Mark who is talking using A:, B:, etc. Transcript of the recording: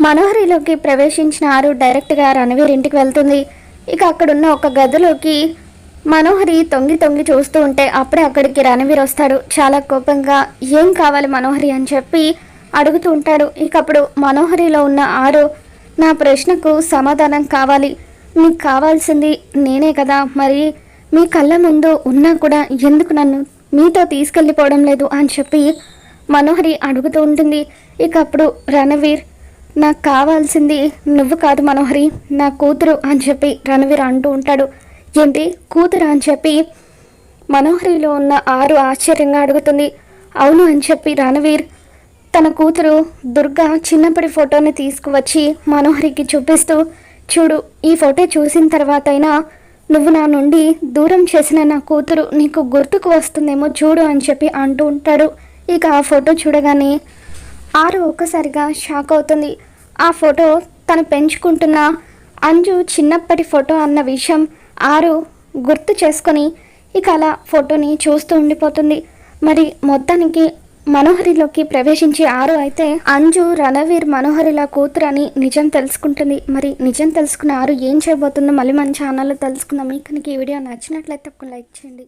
A: మనోహరిలోకి ప్రవేశించిన ఆరు డైరెక్ట్గా రణవీర్ ఇంటికి వెళ్తుంది. ఇక అక్కడున్న ఒక గదిలోకి మనోహరి తొంగి తొంగి చూస్తూ ఉంటే అప్పుడే అక్కడికి రణవీర్ వస్తాడు. చాలా కోపంగా ఏం కావాలి మనోహరి? అని చెప్పి అడుగుతూ ఉంటాడు. ఇక అప్పుడు మనోహరిలో ఉన్న ఆరు నా ప్రశ్నకు సమాధానం కావాలి. మీకు కావాల్సింది నేనే కదా. మరి మీ కళ్ళ ముందు ఉన్నా కూడా ఎందుకు నన్ను మీతో తీసుకెళ్ళిపోవడం లేదు? అని చెప్పి మనోహరి అడుగుతూ ఉంటుంది. ఇక అప్పుడు రణవీర్ నాకు కావాల్సింది నువ్వు కాదు మనోహరి. నా కూతురు అని చెప్పి రణవీర్ అంటూ ఉంటాడు. ఏంటి? కూతురు అని చెప్పి మనోహరిలో ఉన్న ఆరు ఆశ్చర్యంగా అడుగుతుంది. అవును అని చెప్పి రణవీర్ తన కూతురు దుర్గా చిన్నప్పటి ఫోటోని తీసుకువచ్చి మనోహరికి చూపిస్తూ చూడు ఈ ఫోటో చూసిన తర్వాత అయినా నువ్వు నా నుండి దూరం చేసిన నా కూతురు నీకు గుర్తుకు వస్తుందేమో చూడు అని చెప్పి అంటూ ఉంటాడు. ఇక ఆ ఫోటో చూడగానే ఆరు ఒక్కసారిగా షాక్ అవుతుంది. ఆ ఫోటో తను పెంచుకుంటున్న అంజు చిన్నప్పటి ఫోటో అన్న విషయం ఆరు గుర్తు చేసుకొని ఇక అలా ఫోటోని చూస్తూ ఉండిపోతుంది. మరి మొత్తానికి మనోహరిలోకి ప్రవేశించి ఆరు అయితే అంజు రణవీర్ మనోహరిల కూతురు అని నిజం తెలుసుకుంటుంది. మరి నిజం తెలుసుకున్న ఆరు ఏం చేయబోతుందో మళ్ళీ మన ఛానల్లో తెలుసుకుందాం. మీకు కనుక ఈ వీడియో నచ్చినట్లయితే ఒక లైక్ చేయండి.